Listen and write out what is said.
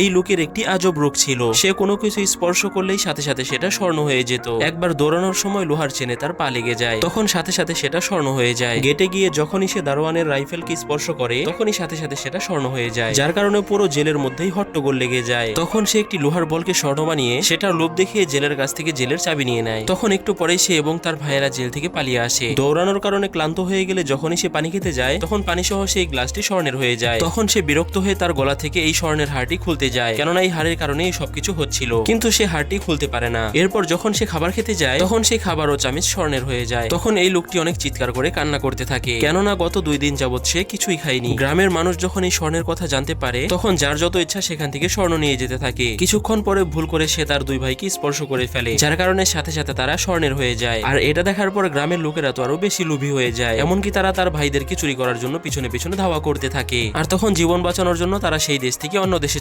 এই লোকের একটি আজব রোগ ছিল। সে কোনো কিছু স্পর্শ করলেই সাথে সাথে সেটা স্বর্ণ হয়ে যেত। একবার দৌড়ানোর সময় লোহার চেনে তার পা লেগে যায়। তখন সাথে সাথে সেটা স্বর্ণ হয়ে যায়। গেটে গিয়ে যখনই সে দারোয়ানের রাইফেলকে স্পর্শ করে, তখনই সাথে সাথে সেটা স্বর্ণ হয়ে যায়। যার কারণে পুরো জেলের মধ্যেই হট্টগোল লেগে যায়। তখন সে একটি লোহার বলকে স্বর্ণ বানিয়ে সেটার লোভ দেখিয়ে জেলের কাছ থেকে জেলের চাবি নিয়ে নেয়। তখন একটু পরে সে এবং তার ভাইয়েরা জেল থেকে পালিয়ে আসে। দৌড়ানোর কারণে ক্লান্ত হয়ে গেলে যখনই সে পানি খেতে যায়, তখন পানি সহ সেই গ্লাসটি স্বর্ণের হয়ে যায়। তখন সে বিরক্ত হয়ে তার গলা থেকে এই স্বর্ণের হারটি খুলতে যায়। কেননা এই হারের কারণে সবকিছু হচ্ছিল। কিন্তু সে হারটি খুলতে পারে না। এরপর যখন সে খাবার খেতে যায়, তখন সেই খাবার ও চামিচ স্বর্ণের হয়ে যায়। তখন এই লোকটি অনেক চিৎকার করে কান্না করতে থাকে। কেননা গত দুই দিন যাবৎ সে কিছুই খায়নি। গ্রামের মানুষ যখন এই স্বর্ণের কথা জানতে পারে, তখন যার যত ইচ্ছা সেখান থেকে স্বর্ণ নিয়ে যেতে থাকে। কিছুক্ষণ পরে ভুল করে সে তার দুই ভাইকে স্পর্শ করে ফেলে, যার কারণে সাথে সাথে তারা স্বর্ণের হয়ে যায়। আর এটা দেখার পর গ্রামের লোকেরা তো আরও বেশি লোভী হয়ে যায়। এমনকি তারা তার ভাইদেরকে চুরি করার জন্য পিছনে পিছনে ধাওয়া করতে থাকে। আর তখন জীবন বাঁচানোর জন্য তারা সেই দেশ থেকে অন্য দেশে